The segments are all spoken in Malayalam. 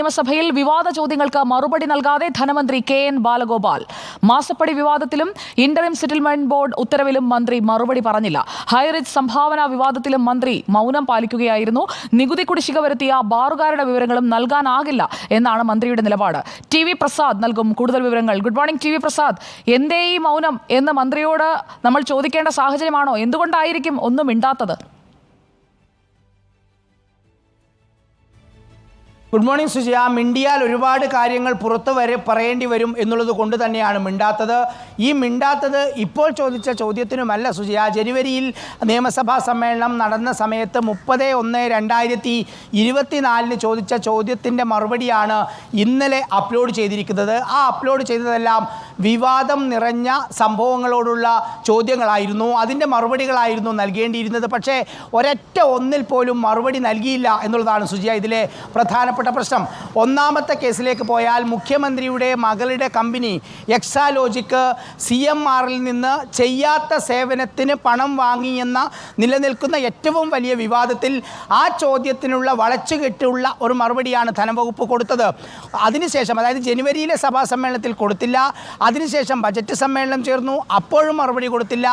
നിയമസഭയിൽ വിവാദ ചോദ്യങ്ങൾക്ക് മറുപടി നൽകാതെ ധനമന്ത്രി കെ എൻ ബാലഗോപാൽ. മാസപ്പടി വിവാദത്തിലും ഇന്ററിം സെറ്റിൽമെന്റ് ബോർഡ് ഉത്തരവിലും മന്ത്രി മറുപടി പറഞ്ഞില്ല. ഹൈറിച്ച് സംഭാവന വിവാദത്തിലും മന്ത്രി മൗനം പാലിക്കുകയായിരുന്നു. നികുതി കുടിശ്ശിക വരുത്തിയ ബാറുകാരുടെ വിവരങ്ങളും നൽകാനാകില്ല എന്നാണ് മന്ത്രിയുടെ നിലപാട്. ടി വി പ്രസാദ് നൽകും കൂടുതൽ വിവരങ്ങൾ. Good morning T V Prasad. എന്തേ ഈ മൗനം എന്ന് മന്ത്രിയോട് നമ്മൾ ചോദിക്കേണ്ട സാഹചര്യമാണോ? എന്തുകൊണ്ടായിരിക്കും ഒന്നും മിണ്ടാത്തത്? ഗുഡ് മോർണിംഗ് സുജിയ മിണ്ടിയാൽ ഒരുപാട് കാര്യങ്ങൾ പുറത്തു വരെ പറയേണ്ടി വരും എന്നുള്ളത് കൊണ്ട് തന്നെയാണ് മിണ്ടാത്തത്. ഈ മിണ്ടാത്തത് ഇപ്പോൾ ചോദിച്ച ചോദ്യത്തിനുമല്ല സുജിയ. ജനുവരിയിൽ നിയമസഭാ സമ്മേളനം നടന്ന സമയത്ത് മുപ്പത് ഒന്ന് രണ്ടായിരത്തി ഇരുപത്തിനാലിന് ചോദിച്ച ചോദ്യത്തിന്റെ മറുപടിയാണ് ഇന്നലെ അപ്ലോഡ് ചെയ്തിരിക്കുന്നത്. ആ അപ്ലോഡ് ചെയ്തതെല്ലാം വിവാദം നിറഞ്ഞ സംഭവങ്ങളോടുള്ള ചോദ്യങ്ങളായിരുന്നു. അതിന്റെ മറുപടികളായിരുന്നു നൽകേണ്ടിയിരുന്നത്. പക്ഷേ ഒരൊറ്റ ഒന്നിൽ പോലും മറുപടി നൽകിയില്ല എന്നുള്ളതാണ് സുജിയ ഇതിലെ പ്രധാനപ്പെട്ട പ്രശ്നം. ഒന്നാമത്തെ കേസിലേക്ക് പോയാൽ മുഖ്യമന്ത്രിയുടെ മകളുടെ കമ്പനി എക്സാലോജിക്ക് സി എം ആറിൽ നിന്ന് ചെയ്യാത്ത സേവനത്തിന് പണം വാങ്ങിയെന്ന നിലനിൽക്കുന്ന ഏറ്റവും വലിയ വിവാദത്തിൽ ആ ചോദ്യത്തിനുള്ള വളച്ചുകെട്ടുള്ള ഒരു മറുപടിയാണ് ധനവകുപ്പ് കൊടുത്തത്. അതിനുശേഷം അതായത് ജനുവരിയിലെ സഭാ സമ്മേളനത്തിൽ കൊടുത്തില്ല. അതിനുശേഷം ബജറ്റ് സമ്മേളനം ചേർന്നു. അപ്പോഴും മറുപടി കൊടുത്തില്ല.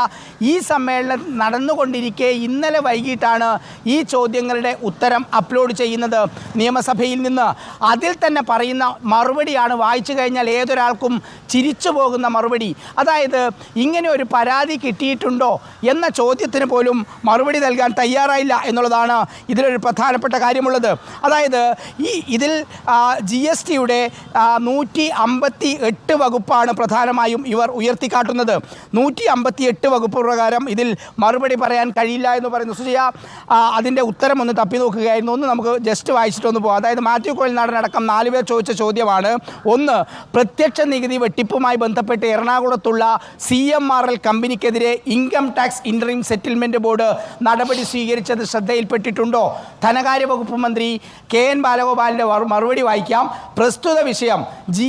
ഈ സമ്മേളനം നടന്നുകൊണ്ടിരിക്കെ ഇന്നലെ വൈകിട്ടാണ് ഈ ചോദ്യങ്ങളുടെ ഉത്തരം അപ്ലോഡ് ചെയ്യുന്നത്. നിയമസഭയിൽ നിന്ന് അതിൽ തന്നെ പറയുന്ന മറുപടിയാണ് വായിച്ചു കഴിഞ്ഞാൽ ഏതൊരാൾക്കും ചിരിച്ചു പോകുന്ന മറുപടി. അതായത് ഇങ്ങനെ ഒരു പരാതി കിട്ടിയിട്ടുണ്ടോ എന്ന ചോദ്യത്തിന് പോലും മറുപടി നൽകാൻ തയ്യാറായില്ല എന്നുള്ളതാണ് ഇതിലൊരു പ്രധാനപ്പെട്ട കാര്യമുള്ളത്. അതായത് ഈ ഇതിൽ ജി എസ് ടിയുടെ നൂറ്റി അമ്പത്തി എട്ട് വകുപ്പാണ് പ്രധാനമായും ഇവർ ഉയർത്തിക്കാട്ടുന്നത്. നൂറ്റി അമ്പത്തി എട്ട് വകുപ്പ് പ്രകാരം ഇതിൽ മറുപടി പറയാൻ കഴിയില്ല എന്ന് പറയുന്നു. സുജയ അതിന്റെ ഉത്തരം ഒന്ന് തപ്പി നോക്കുകയായിരുന്നു. ഒന്ന് നമുക്ക് ജസ്റ്റ് വായിച്ചിട്ടൊന്ന് പോകാം അതായത് മാത്യു കോഴിനാടനടക്കം നാല് പേർ ചോദിച്ച ചോദ്യമാണ്. ഒന്ന് പ്രത്യക്ഷ നികുതി വെട്ടിപ്പുമായി ബന്ധപ്പെട്ട് എറണാകുളത്തുള്ള C M R L കമ്പനിക്കെതിരെ income tax interim settlement board നടപടി സ്വീകരിച്ചത് ശ്രദ്ധയിൽപ്പെട്ടിട്ടുണ്ടോ? ധനകാര്യ വകുപ്പ് മന്ത്രി കെ എൻ ബാലഗോപാലിന്റെ മറുപടി വായിക്കാം. പ്രസ്തുത വിഷയം ജി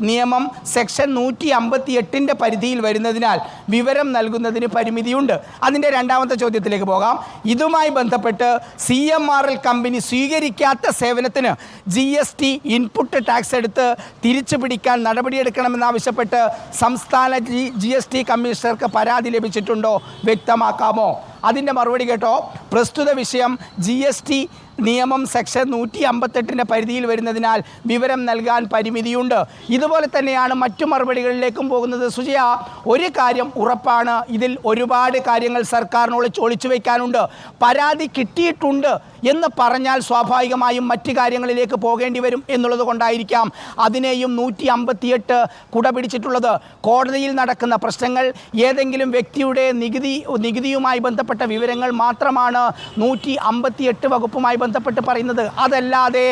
നിയമം സെക്ഷൻ നൂറ്റി അമ്പത്തി എട്ടിന്റെ പരിധിയിൽ വരുന്നതിനാൽ വിവരം നൽകുന്നതിന് പരിമിതിയുണ്ട്. അതിന്റെ രണ്ടാമത്തെ ചോദ്യത്തിലേക്ക് പോകാം. ഇതുമായി ബന്ധപ്പെട്ട് C M R L company സ്വീകരിക്കാത്ത സേവനത്തിന് G S T input tax എടുത്ത് തിരിച്ചു പിടിക്കാൻ നടപടിയെടുക്കണമെന്നാവശ്യപ്പെട്ട് സംസ്ഥാന ജി ജി എസ് ടി കമ്മീഷണർക്ക് പരാതി ലഭിച്ചിട്ടുണ്ടോ? വ്യക്തമാക്കാമോ? അതിന്റെ മറുപടി കേട്ടോ. പ്രസ്തുത വിഷയം ജി എസ് ടി നിയമം സെക്ഷൻ നൂറ്റി അമ്പത്തെട്ടിന്റെ പരിധിയിൽ വരുന്നതിനാൽ വിവരം നൽകാൻ പരിമിതിയുണ്ട്. ഇതുപോലെ തന്നെയാണ് മറ്റു മറുപടികളിലേക്കും പോകുന്നത്. സുജയ ഒരു കാര്യം ഉറപ്പാണ്. ഇതിൽ ഒരുപാട് കാര്യങ്ങൾ സർക്കാരിനോട് ചോദിച്ചു വയ്ക്കാനുണ്ട്. പരാതി കിട്ടിയിട്ടുണ്ട് എന്ന് പറഞ്ഞാൽ സ്വാഭാവികമായും മറ്റ് കാര്യങ്ങളിലേക്ക് പോകേണ്ടി വരും എന്നുള്ളത് കൊണ്ടായിരിക്കാം അതിനെയും നൂറ്റി അമ്പത്തിയെട്ട് കുട പിടിച്ചിട്ടുള്ളത് കോടതിയിൽ നടക്കുന്ന പ്രശ്നങ്ങൾ ഏതെങ്കിലും വ്യക്തിയുടെ നികുതി നികുതിയുമായി ബന്ധപ്പെട്ട വിവരങ്ങൾ മാത്രമാണ് നൂറ്റി അമ്പത്തിയെട്ട് വകുപ്പുമായി ബന്ധപ്പെട്ട് പറയുന്നത് അതല്ലാതെ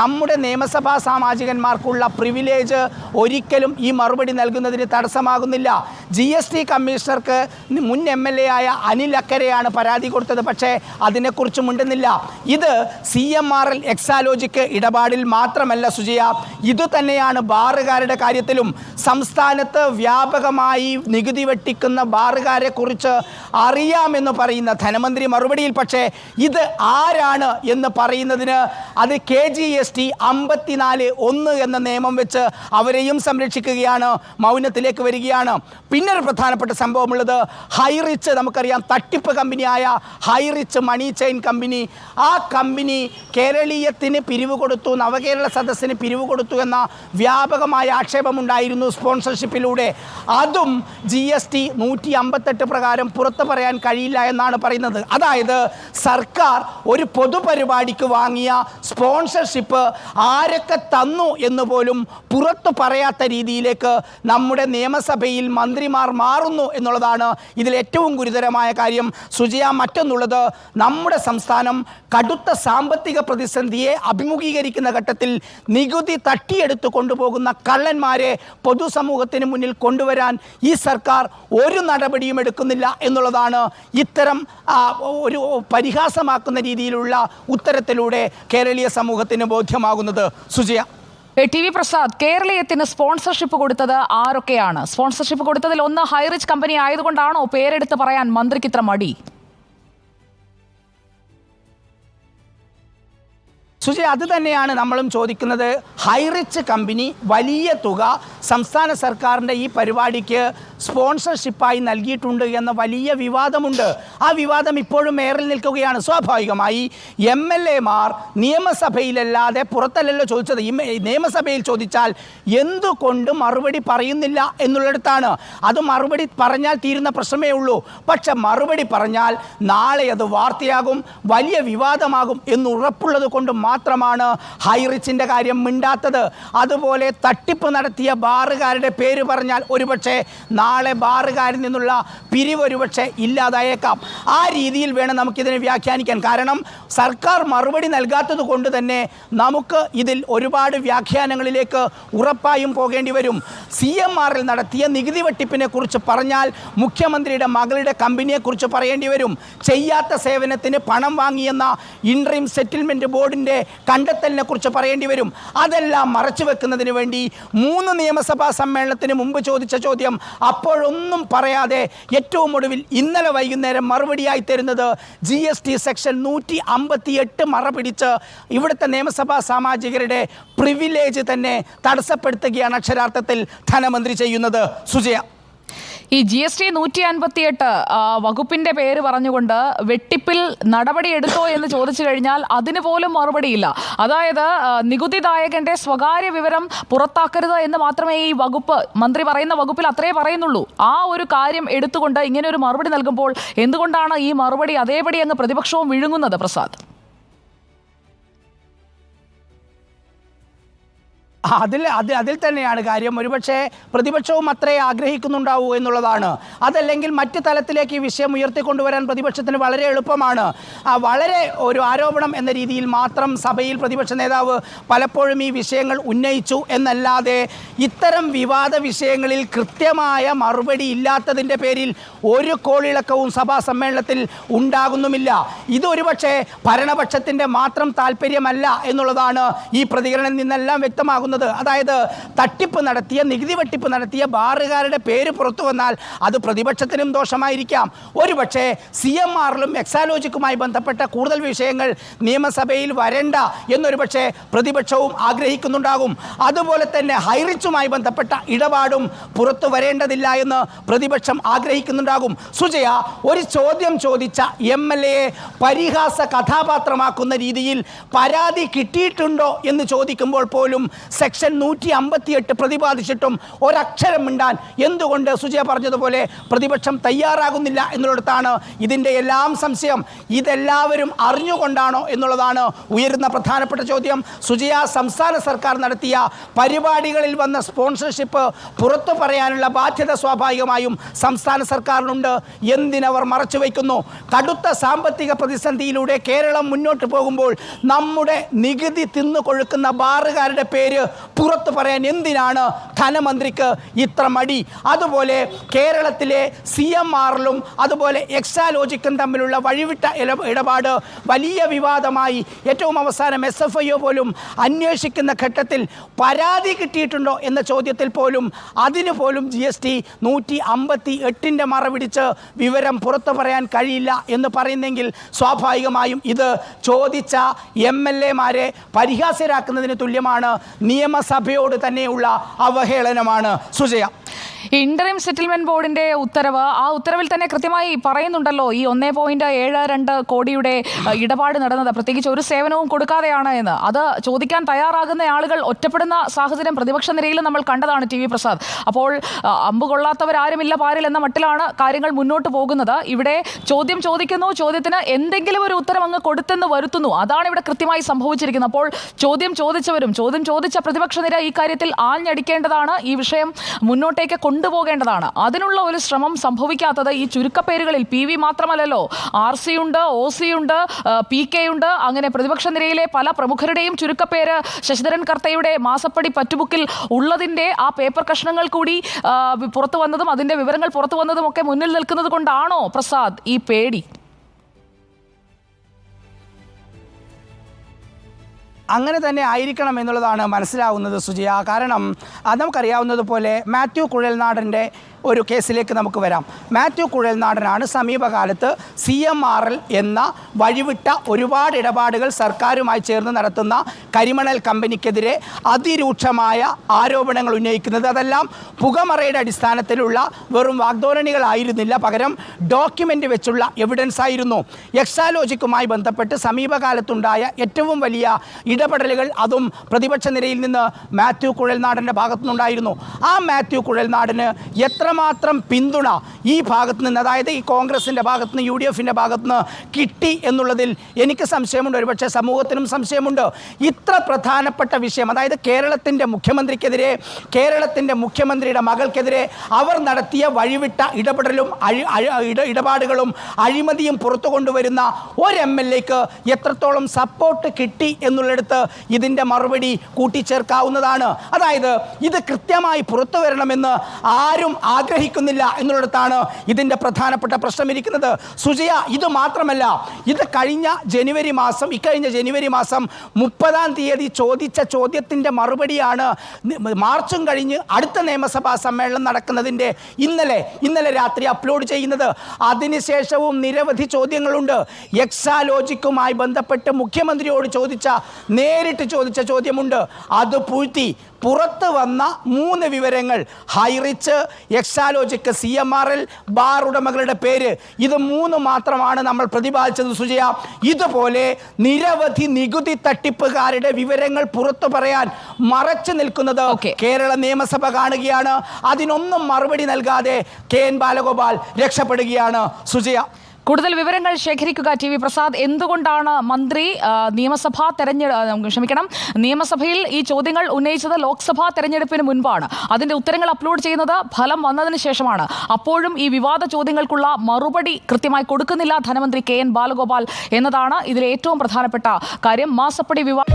നമ്മുടെ നിയമസഭാ സാമാജികന്മാർക്കുള്ള പ്രിവിലേജ് ഒരിക്കലും ഈ മറുപടി നൽകുന്നതിന് തടസ്സമാകുന്നില്ല. ജി എസ് ടി കമ്മീഷണർക്ക് മുൻ എം എൽ എ ആയ അനിൽ അക്കരെയാണ് പരാതി കൊടുത്തത്. പക്ഷേ അതിനെക്കുറിച്ച് മുണ്ടുന്നില്ല. ഇത് C M R L Exalogic ഇടപാടിൽ മാത്രമല്ല സുജയ. ഇതുതന്നെയാണ് ബാറുകാരുടെ കാര്യത്തിലും സംസ്ഥാനത്ത് വ്യാപകമായി നികുതി വെട്ടിക്കുന്ന ബാറുകാരെ കുറിച്ച് അറിയാമെന്ന് പറയുന്ന ധനമന്ത്രി മറുപടിയിൽ. പക്ഷേ ഇത് ആരാണ് എന്ന് പറയുന്നതിന് അത് കെ ജി എസ് ടി അമ്പത്തിനാല് ഒന്ന് എന്ന നിയമം വെച്ച് അവരെയും സംരക്ഷിക്കുകയാണ് മൗനത്തിലേക്ക് വരികയാണ്. പിന്നെ ഒരു പ്രധാനപ്പെട്ട സംഭവമുള്ളത് ഹൈറിച്ച് നമുക്കറിയാം തട്ടിപ്പ് കമ്പനിയായ ഹൈറിച്ച് മണി ചെയിൻ കമ്പനി. ആ കമ്പനി കേരളീയത്തിന് പിരിവ് കൊടുത്തു നവകേരള സദസ്സിന് പിരിവ് കൊടുത്തു എന്ന വ്യാപകമായ ആക്ഷേപമുണ്ടായിരുന്നു സ്പോൺസർഷിപ്പിലൂടെ. അതും ജി എസ് ടി നൂറ്റി അമ്പത്തെട്ട് പ്രകാരം പുറത്തു പറയാൻ കഴിയില്ല എന്നാണ് പറയുന്നത്. അതായത് സർക്കാർ ഒരു പൊതുപരിപാടിക്ക് വാങ്ങിയ സ്പോൺസർഷിപ്പ് ആരൊക്കെ തന്നു എന്ന് പോലും പുറത്തു പറയാത്ത രീതിയിലേക്ക് നമ്മുടെ നിയമസഭയിൽ മന്ത്രിമാർ മാറുന്നു എന്നുള്ളതാണ് ഇതിൽ ഏറ്റവും ഗുരുതരമായ കാര്യം. സുജയ മറ്റൊന്നുള്ളത് നമ്മുടെ സംസ്ഥാനം കടുത്ത സാമ്പത്തിക പ്രതിസന്ധിയെ അഭിമുഖീകരിക്കുന്ന ഘട്ടത്തിൽ നികുതി തട്ടിയെടുത്ത് കൊണ്ടുപോകുന്ന കള്ളന്മാരെ പൊതുസമൂഹത്തിന് മുന്നിൽ കൊണ്ടുവരാൻ ഈ സർക്കാർ ഒരു നടപടിയും എടുക്കുന്നില്ല എന്നുള്ളതാണ് ഇത്തരം ഒരു പരിഹാസമാക്കുന്ന രീതിയിലുള്ള ഉത്തരത്തിലൂടെ കേരളീയ സമൂഹത്തിന് ബോധ്യമാകുന്നത് സുജയ. ടി വി പ്രസാദ് കേരളീയത്തിന് സ്പോൺസർഷിപ്പ് കൊടുത്തത് ആരൊക്കെയാണ്? സ്പോൺസർഷിപ്പ് കൊടുത്തതിൽ ഒന്ന് ഹൈറിച്ച് കമ്പനി ആയതുകൊണ്ടാണോ പേരെടുത്ത് പറയാൻ മന്ത്രിക്ക് ഇത്ര മടി? സുജി അത് തന്നെയാണ് നമ്മളും ചോദിക്കുന്നത്. ഹൈറിച്ച് കമ്പനി വലിയ തുക സംസ്ഥാന സർക്കാരിന്റെ ഈ പരിപാടിക്ക് സ്പോൺസർഷിപ്പായി നൽകിയിട്ടുണ്ട് എന്ന വലിയ വിവാദമുണ്ട്. ആ വിവാദം ഇപ്പോഴും ഏറിൽ നിൽക്കുകയാണ്. സ്വാഭാവികമായി എം എൽ എമാർ നിയമസഭയിലല്ലാതെ പുറത്തല്ലല്ലോ ചോദിച്ചത്. നിയമസഭയിൽ ചോദിച്ചാൽ എന്തുകൊണ്ട് മറുപടി പറയുന്നില്ല എന്നുള്ളിടത്താണ്. അത് മറുപടി പറഞ്ഞാൽ തീരുന്ന പ്രശ്നമേ ഉള്ളൂ. പക്ഷെ മറുപടി പറഞ്ഞാൽ നാളെ അത് വാർത്തയാകും വലിയ വിവാദമാകും എന്ന് ഉറപ്പുള്ളത് കൊണ്ട് മാത്രമാണ് ഹൈറിച്ചിന്റെ കാര്യം മിണ്ടാത്തത്. അതുപോലെ തട്ടിപ്പ് നടത്തിയ ബാറുകാരുടെ പേര് പറഞ്ഞാൽ ഒരുപക്ഷെ നാളെ ബാറുകാരിൽ നിന്നുള്ള പിരിവ് ഒരുപക്ഷെ ഇല്ലാതായേക്കാം. ആ രീതിയിൽ വേണം നമുക്കിതിനെ വ്യാഖ്യാനിക്കാൻ. കാരണം സർക്കാർ മറുപടി നൽകാത്തത് കൊണ്ട് തന്നെ നമുക്ക് ഇതിൽ ഒരുപാട് വ്യാഖ്യാനങ്ങളിലേക്ക് ഉറപ്പായും പോകേണ്ടി വരും. സി എം ആറിൽ നടത്തിയ നികുതി വെട്ടിപ്പിനെ കുറിച്ച് പറഞ്ഞാൽ മുഖ്യമന്ത്രിയുടെ മകളുടെ കമ്പനിയെക്കുറിച്ച് പറയേണ്ടി വരും. ചെയ്യാത്ത സേവനത്തിന് പണം വാങ്ങിയെന്ന ഇൻട്രീം സെറ്റിൽമെന്റ് ബോർഡിന്റെ കണ്ടെത്തലിനെ കുറിച്ച് പറയേണ്ടി വരും. അതെല്ലാം മറച്ചു വെക്കുന്നതിന് വേണ്ടി മൂന്ന് നിയമസഭാ സമ്മേളനത്തിന് മുമ്പ് ചോദിച്ച ചോദ്യം അപ്പോഴൊന്നും പറയാതെ ഏറ്റവും ഒടുവിൽ ഇന്നലെ വൈകുന്നേരം മറുപടിയായി തരുന്നത് ജി എസ് ടി സെക്ഷൻ നൂറ്റി അമ്പത്തി എട്ട് മറ പിടിച്ച് ഇവിടുത്തെ നിയമസഭാ സാമാജികരുടെ പ്രിവിലേജ് തന്നെ തടസ്സപ്പെടുത്തുകയാണ് അക്ഷരാർത്ഥത്തിൽ ധനമന്ത്രി ചെയ്യുന്നത്. സുജയ ഈ ജി എസ് ടി നൂറ്റി അൻപത്തിയെട്ട് വകുപ്പിന്റെ പേര് പറഞ്ഞുകൊണ്ട് വെട്ടിപ്പിൽ നടപടി എടുത്തോ എന്ന് ചോദിച്ചു കഴിഞ്ഞാൽ അതിന് പോലും മറുപടിയില്ല. അതായത് നികുതിദായകന്റെ സ്വകാര്യ വിവരം പുറത്താക്കരുത് എന്ന് മാത്രമേ ഈ വകുപ്പ് മന്ത്രി പറയുന്ന വകുപ്പിൽ അത്രേ പറയുന്നുള്ളൂ. ആ ഒരു കാര്യം എടുത്തുകൊണ്ട് ഇങ്ങനെ ഒരു മറുപടി നൽകുമ്പോൾ എന്തുകൊണ്ടാണ് ഈ മറുപടി അതേപടി അങ്ങ് പ്രതിപക്ഷവും വിഴുങ്ങുന്നത് പ്രസാദ്? അതിൽ അത് അതിൽ തന്നെയാണ് കാര്യം. ഒരുപക്ഷെ പ്രതിപക്ഷവും അത്രേ ആഗ്രഹിക്കുന്നുണ്ടാവൂ എന്നുള്ളതാണ്. അതല്ലെങ്കിൽ മറ്റ് തലത്തിലേക്ക് ഈ വിഷയം ഉയർത്തിക്കൊണ്ടുവരാൻ പ്രതിപക്ഷത്തിന് വളരെ എളുപ്പമാണ്. വളരെ ഒരു ആരോപണം എന്ന രീതിയിൽ മാത്രം സഭയിൽ പ്രതിപക്ഷ നേതാവ് പലപ്പോഴും ഈ വിഷയങ്ങൾ ഉന്നയിച്ചു എന്നല്ലാതെ ഇത്തരം വിവാദ വിഷയങ്ങളിൽ കൃത്യമായ മറുപടി ഇല്ലാത്തതിന്റെ പേരിൽ ഒരു കോളിളക്കവും സഭാ സമ്മേളനത്തിൽ ഉണ്ടാകുന്നുമില്ല. ഇതൊരുപക്ഷെ ഭരണപക്ഷത്തിന്റെ മാത്രം താല്പര്യമല്ല എന്നുള്ളതാണ് ഈ പ്രതികരണം നിന്നെല്ലാം വ്യക്തമാകുന്നത്. അതായത് തട്ടിപ്പ് നടത്തിയ നികുതി വെട്ടിപ്പ് നടത്തിയ ബാറുകാരുടെ പേര് പുറത്തു വന്നാൽ അത് പ്രതിപക്ഷത്തിനും ദോഷമായിരിക്കാം. ഒരുപക്ഷെ സി എം ആറിലും എക്സാലോജിക്കുമായി ബന്ധപ്പെട്ട കൂടുതൽ വിഷയങ്ങൾ നിയമസഭയിൽ വരണ്ട എന്നൊരു പക്ഷേ പ്രതിപക്ഷവും ആഗ്രഹിക്കുന്നുണ്ടാകും. അതുപോലെ തന്നെ ഹൈറിച്ചുമായി ബന്ധപ്പെട്ട ഇടപാടും പുറത്തു വരേണ്ടതില്ല എന്ന് പ്രതിപക്ഷം ആഗ്രഹിക്കുന്നുണ്ടാകും. സുജയ ഒരു ചോദ്യം ചോദിച്ച എം എൽ എയെ പരിഹാസ കഥാപാത്രമാക്കുന്ന രീതിയിൽ പരാതി കിട്ടിയിട്ടുണ്ടോ എന്ന് ചോദിക്കുമ്പോൾ പോലും സെക്ഷൻ നൂറ്റി അമ്പത്തിയെട്ട് പ്രതിപാദിച്ചിട്ടും ഒരക്ഷരം മിണ്ടാൻ എന്തുകൊണ്ട് സുജയ പറഞ്ഞതുപോലെ പ്രതിപക്ഷം തയ്യാറാകുന്നില്ല എന്നുള്ളിടത്താണ് ഇതിന്റെ എല്ലാം സംശയം. ഇതെല്ലാവരും അറിഞ്ഞുകൊണ്ടാണോ എന്നുള്ളതാണ് ഉയരുന്ന പ്രധാനപ്പെട്ട ചോദ്യം. സുജയ സംസ്ഥാന സർക്കാർ നടത്തിയ പരിപാടികളിൽ വന്ന സ്പോൺസർഷിപ്പ് പുറത്തു പറയാനുള്ള ബാധ്യത സ്വാഭാവികമായും സംസ്ഥാന സർക്കാരിനുണ്ട്. എന്തിനവർ മറച്ചു വയ്ക്കുന്നു? കടുത്ത സാമ്പത്തിക പ്രതിസന്ധിയിലൂടെ കേരളം മുന്നോട്ട് പോകുമ്പോൾ നമ്മുടെ നികുതി തിന്നു കൊഴുക്കുന്ന ബാറുകാരുടെ പേര് പുറത്തു പറയാൻ എന്തിനാണ് ധനമന്ത്രിക്ക് ഇത്ര മടി? അതുപോലെ കേരളത്തിലെ സി എം ആറിലും അതുപോലെ എക്സാലോജിക്കും തമ്മിലുള്ള വഴിവിട്ട ഇടപാട് വലിയ വിവാദമായി. ഏറ്റവും അവസാനം എസ് എഫ് ഐ പോലും അന്വേഷിക്കുന്ന ഘട്ടത്തിൽ പരാതി കിട്ടിയിട്ടുണ്ടോ എന്ന ചോദ്യത്തിൽ പോലും അതിന് പോലും ജി എസ് ടി നൂറ്റി അമ്പത്തി എട്ടിന്റെ മറവിടിച്ച് വിവരം പുറത്തു പറയാൻ കഴിയില്ല എന്ന് പറയുന്നെങ്കിൽ സ്വാഭാവികമായും ഇത് ചോദിച്ച എം എൽ എമാരെ പരിഹാസ്യരാക്കുന്നതിന് തുല്യമാണ് നിയമസഭയോട് തന്നെയുള്ള അവഹേളനമാണ് സുജയ. ഇന്ററിം സെറ്റിൽമെന്റ് ബോർഡിന്റെ ഉത്തരവ്. ആ ഉത്തരവിൽ തന്നെ കൃത്യമായി പറയുന്നുണ്ടല്ലോ ഈ ഒന്നേ പോയിന്റ് ഏഴ് രണ്ട് കോടിയുടെ ഇടപാട് നടന്നത്. പ്രത്യേകിച്ച് ഒരു സേവനവും കൊടുക്കാതെയാണ് എന്ന്. അത് ചോദിക്കാൻ തയ്യാറാകുന്ന ആളുകൾ ഒറ്റപ്പെടുന്ന സാഹചര്യം പ്രതിപക്ഷ നിരയിൽ നമ്മൾ കണ്ടതാണ് ടി വി പ്രസാദ്. അപ്പോൾ അമ്പ് കൊള്ളാത്തവരാരുമില്ല പാരിൽ എന്ന മട്ടിലാണ് കാര്യങ്ങൾ മുന്നോട്ട് പോകുന്നത്. ഇവിടെ ചോദ്യം ചോദിക്കുന്നു ചോദ്യത്തിന് എന്തെങ്കിലും ഒരു ഉത്തരം അങ്ങ് കൊടുത്തെന്ന് വരുത്തുന്നു. അതാണ് ഇവിടെ കൃത്യമായി സംഭവിച്ചിരിക്കുന്നത്. അപ്പോൾ ചോദ്യം ചോദിച്ചവരും ചോദ്യം ചോദിച്ച പ്രതിപക്ഷ നിര ഈ കാര്യത്തിൽ ആഞ്ഞടിക്കേണ്ടതാണ്. ഈ വിഷയം മുന്നോട്ടേക്ക് കൊണ്ടുപോകേണ്ടതാണ്. അതിനുള്ള ഒരു ശ്രമം സംഭവിക്കാത്തത് ഈ ചുരുക്കപ്പേരുകളിൽ പി വി മാത്രമല്ലല്ലോ. ആർ സി ഉണ്ട് ഒ സി ഉണ്ട് പി കെ ഉണ്ട്. അങ്ങനെ പ്രതിപക്ഷ നിരയിലെ പല പ്രമുഖരുടെയും ചുരുക്കപ്പേര് ശശിധരൻ കർത്തയുടെ മാസപ്പടി പറ്റുബുക്കിൽ ഉള്ളതിന്റെ ആ പേപ്പർ കഷ്ണങ്ങൾ കൂടി പുറത്തു വന്നതും അതിന്റെ വിവരങ്ങൾ പുറത്തു വന്നതും ഒക്കെ മുന്നിൽ നിൽക്കുന്നത് കൊണ്ടാണോ പ്രസാദ് ഈ പേടി? അങ്ങനെ തന്നെ ആയിരിക്കണം എന്നുള്ളതാണ് മനസ്സിലാവുന്നത് സുജിയ. കാരണം അത് നമുക്കറിയാവുന്നതുപോലെ മാത്യു കുഴൽനാടന്റെ ഒരു കേസിലേക്ക് നമുക്ക് വരാം. മാത്യു കുഴൽനാടനാണ് സമീപകാലത്ത് സി എം ആർ എൽ എന്ന വഴിവിട്ട ഒരുപാട് ഇടപാടുകൾ സർക്കാരുമായി ചേർന്ന് നടത്തുന്ന കരിമണൽ കമ്പനിക്കെതിരെ അതിരൂക്ഷമായ ആരോപണങ്ങൾ ഉന്നയിക്കുന്നത്. അതെല്ലാം പുകമറയുടെ അടിസ്ഥാനത്തിലുള്ള വെറും വാഗ്ദോരണികളായിരുന്നില്ല പകരം ഡോക്യുമെന്റ് വെച്ചുള്ള എവിഡൻസ് ആയിരുന്നു എക്സാലോജിക്കുമായി ബന്ധപ്പെട്ട് സമീപകാലത്തുണ്ടായ ഏറ്റവും വലിയ ഇടപെടലുകൾ അതും പ്രതിപക്ഷ നിരയിൽ നിന്ന് മാത്യു കുഴൽനാടന്റെ ഭാഗത്തുനിന്നുണ്ടായിരുന്നു. ആ മാത്യു കുഴൽനാടിന് എത്രമാത്രം പിന്തുണ ഈ ഭാഗത്തു നിന്ന് അതായത് ഈ കോൺഗ്രസിന്റെ ഭാഗത്ത് നിന്ന് യു ഡി എഫിന്റെ ഭാഗത്ത് നിന്ന് കിട്ടി എന്നുള്ളതിൽ എനിക്ക് സംശയമുണ്ട്. ഒരുപക്ഷെ സമൂഹത്തിനും സംശയമുണ്ട്. ഇത്ര പ്രധാനപ്പെട്ട വിഷയം അതായത് കേരളത്തിന്റെ മുഖ്യമന്ത്രിക്കെതിരെ കേരളത്തിന്റെ മുഖ്യമന്ത്രിയുടെ മകൾക്കെതിരെ അവർ നടത്തിയ വഴിവിട്ട ഇടപെടലും ഇടപാടുകളും അഴിമതിയും പുറത്തു കൊണ്ടുവരുന്ന ഒരു എം എൽ എക്ക് എത്രത്തോളം സപ്പോർട്ട് കിട്ടി എന്നുള്ളിടത്ത് ഇതിന്റെ മറുപടി കൂട്ടിച്ചേർക്കാവുന്നതാണ്. അതായത് ഇത് കൃത്യമായി പുറത്തു വരണമെന്ന് ആരും ആഗ്രഹിക്കുന്നില്ല എന്നുള്ളിടത്താണ് ഇതിന്റെ പ്രധാനപ്പെട്ട പ്രശ്നം ഇരിക്കുന്നത് സുജയ ഇത് മാത്രമല്ല ഇത് കഴിഞ്ഞ ജനുവരി മാസം ഇക്കഴിഞ്ഞ ജനുവരി മാസം മുപ്പതാം തീയതി ചോദിച്ച ചോദ്യത്തിന്റെ മറുപടിയാണ് മാർച്ചും കഴിഞ്ഞ് അടുത്ത നിയമസഭാ സമ്മേളനം നടക്കുന്നതിന്റെ ഇന്നലെ ഇന്നലെ രാത്രി അപ്ലോഡ് ചെയ്യുന്നത്. അതിനുശേഷവും നിരവധി ചോദ്യങ്ങളുണ്ട്. എക്സാലോജിക്കുമായി ബന്ധപ്പെട്ട് മുഖ്യമന്ത്രിയോട് ചോദിച്ച നേരിട്ട് ചോദിച്ച ചോദ്യമുണ്ട്. അത് പൂഴ്ത്തി. പുറത്ത് വന്ന മൂന്ന് വിവരങ്ങൾ. Highrich Exalogic C M R L bar ഉടമകളുടെ പേര്. ഇത് മൂന്ന് മാത്രമാണ് നമ്മൾ പ്രതിപാദിച്ചത് സുജയ. ഇതുപോലെ നിരവധി നികുതി തട്ടിപ്പുകാരുടെ വിവരങ്ങൾ പുറത്തു പറയാൻ മറച്ചു നിൽക്കുന്നത് കേരള നിയമസഭ കാണുകയാണ്. അതിനൊന്നും മറുപടി നൽകാതെ കെ എൻ ബാലഗോപാൽ രക്ഷപ്പെടുകയാണ് സുജയ. കൂടുതൽ വിവരങ്ങൾ ശേഖരിക്കുക ടി വി പ്രസാദ്. എന്തുകൊണ്ടാണ് മന്ത്രി നിയമസഭാ തെരഞ്ഞെടുപ്പ് ക്ഷമിക്കണം. നിയമസഭയിൽ ഈ ചോദ്യങ്ങൾ ഉന്നയിച്ചത് ലോക്സഭാ തെരഞ്ഞെടുപ്പിന് മുൻപാണ്. അതിന്റെ ഉത്തരങ്ങൾ അപ്ലോഡ് ചെയ്യുന്നത് ഫലം വന്നതിന് ശേഷമാണ്. അപ്പോഴും ഈ വിവാദ ചോദ്യങ്ങൾക്കുള്ള മറുപടി കൃത്യമായി കൊടുക്കുന്നില്ല ധനമന്ത്രി കെ എൻ ബാലഗോപാൽ എന്നതാണ് ഇതിലെ ഏറ്റവും പ്രധാനപ്പെട്ട കാര്യം. മാസപ്പടി വിവാദ